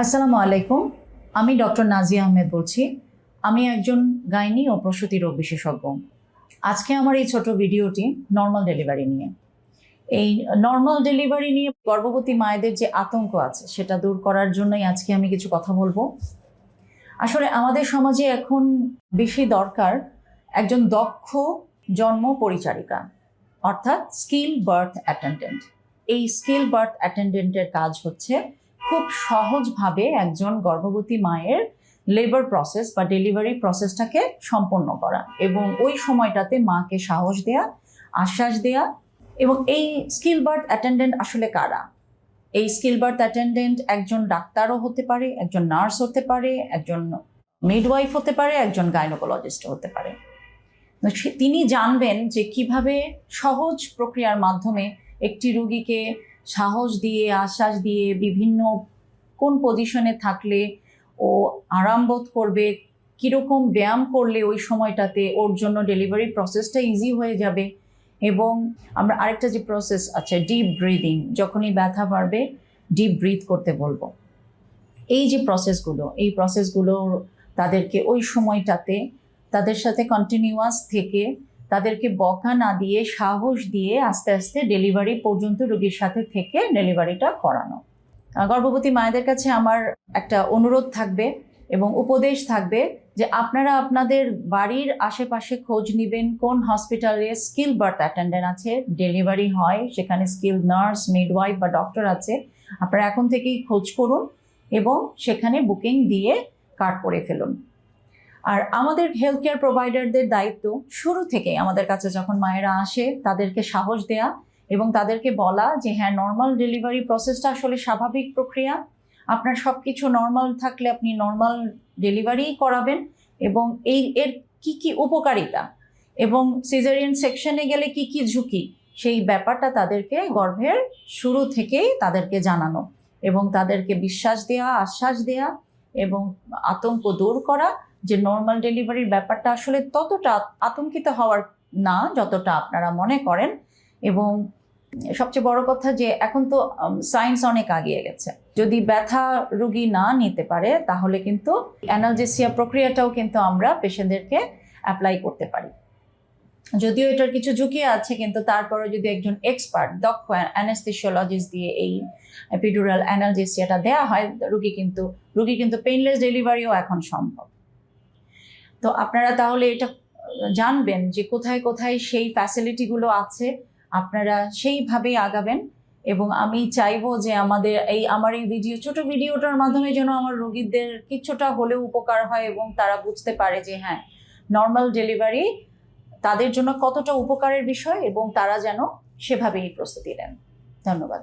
আসসালামু আলাইকুম, আমি ডক্টর নাজিয়া আহমেদ বলছি। আমি একজন গাইনি ও প্রসূতি রোগ বিশেষজ্ঞ। আজকে আমার এই ছোট ভিডিওটি নর্মাল ডেলিভারি নিয়ে। এই নর্মাল ডেলিভারি নিয়ে গর্ভবতী মায়েদের যে আতঙ্ক আছে, সেটা দূর করার জন্যই আজকে আমি কিছু কথা বলব। আসলে আমাদের সমাজে এখন বেশি দরকার একজন দক্ষ জন্ম পরিচারিকা, অর্থাৎ স্কিল বার্থ অ্যাটেন্ডেন্ট। এই স্কিল বার্থ অ্যাটেন্ডেন্টের কাজ হচ্ছে খুব সহজভাবে একজন গর্ভবতী মায়ের লেবার প্রসেস বা ডেলিভারি প্রসেসটাকে সম্পন্ন করা এবং ওই সময়টাতে মাকে সাহস দেয়া, আশ্বাস দেয়া এবং এই স্কিল বার্থ অ্যাটেন্ডেন্ট আসলে কারা? এই স্কিল বার্থ অ্যাটেন্ডেন্ট একজন ডাক্তারও হতে পারে, একজন নার্স হতে পারে, একজন মিডওয়াইফ হতে পারে, একজন গাইনোকোলজিস্ট হতে পারে। তিনি জানবেন যে কীভাবে সহজ প্রক্রিয়ার মাধ্যমে একটি রুগীকে সাহস দিয়ে, আশ্বাস দিয়ে বিভিন্ন কোন পজিশনে থাকলে ও আরাম বোধ করবে, কীরকম ব্যায়াম করলে ওই সময়টাতে ওর জন্য ডেলিভারি প্রসেসটা ইজি হয়ে যাবে এবং আমরা আরেকটা যে প্রসেস আছে ডিপ ব্রিদিং যখনই ব্যথা বাড়বে ডিপ ব্রিথ করতে বলব। এই যে প্রসেসগুলো এই প্রসেসগুলো তাদেরকে ওই সময়টাতে তাদের সাথে কন্টিনিউয়াস থেকে তাদেরকে বকা না দিয়ে, সাহস দিয়ে আস্তে আস্তে ডেলিভারি পর্যন্ত রোগীর সাথে থেকে ডেলিভারিটা করানো। গর্ভবতী মায়েদের কাছে আমার একটা অনুরোধ থাকবে এবং উপদেশ থাকবে যে আপনারা আপনাদের বাড়ির আশেপাশে খোঁজ নেবেন, কোন হসপিটালে স্কিল বার্থ অ্যাটেন্ডেন্ট আছে ডেলিভারি হয়, সেখানে স্কিল নার্স মিডওয়াইফ বা ডক্টর আছে, আপনারা এখন থেকেই খোঁজ করুন এবং সেখানে বুকিং দিয়ে কার্ড করে ফেলুন। আর আমাদের হেলথ কেয়ার প্রোভাইডারদের দায়িত্ব শুরু থেকেই আমাদের কাছে যখন মায়েরা আসে, তাদেরকে সাহস দেয়া এবং তাদেরকে বলা যে হ্যাঁ নর্মাল ডেলিভারি প্রসেসটা আসলে স্বাভাবিক প্রক্রিয়া। আপনার সব কিছু নর্মাল থাকলে আপনি নর্মাল ডেলিভারি করাবেন এবং এই এর কি কি উপকারিতা এবং সিজারিয়ান সেকশনে গেলে কি কি ঝুঁকি সেই ব্যাপারটা তাদেরকে গর্ভের শুরু থেকেই তাদেরকে জানানো এবং তাদেরকে বিশ্বাস দেয়া, আশ্বাস দেয়া এবং আতঙ্ক দূর করা যে নর্মাল ডেলিভারির ব্যাপারটা আসলে ততটা আতঙ্কিত হওয়ার না, যতটা আপনারা মনে করেন। এবং সবচেয়ে বড় কথা যে এখন তো সায়েন্স অনেক আগিয়ে গেছে। যদি ব্যথা রুগী না নিতে পারে, তাহলে কিন্তু অ্যানালজেসিয়া প্রক্রিয়াটাও কিন্তু আমরা পেশেন্টদেরকে অ্যাপ্লাই করতে পারি। যদিও এটার কিছু ঝুঁকি আছে, কিন্তু তারপরে যদি একজন এক্সপার্ট দক্ষ অ্যানেস্থেসিওলজিস্ট দিয়ে এই এপিডুরাল অ্যানালজেসিয়াটা দেওয়া হয়, রুগী কিন্তু রুগী কিন্তু পেইনলেস ডেলিভারিও এখন সম্ভব। তো আপনারা তাহলে এটা জানবেন যে কোথায় কোথায় সেই ফ্যাসিলিটিগুলো আছে, আপনারা সেইভাবেই আগাবেন। এবং আমি চাইব যে আমাদের এই, আমার এই ভিডিও ছোট ভিডিওটার মাধ্যমে যেন আমার রোগীদের কিছুটা হলেও উপকার হয় এবং তারা বুঝতে পারে যে হ্যাঁ নর্মাল ডেলিভারি তাদের জন্য কতটা উপকারের বিষয় এবং তারা যেন সেভাবেই প্রস্তুতি নেন। ধন্যবাদ।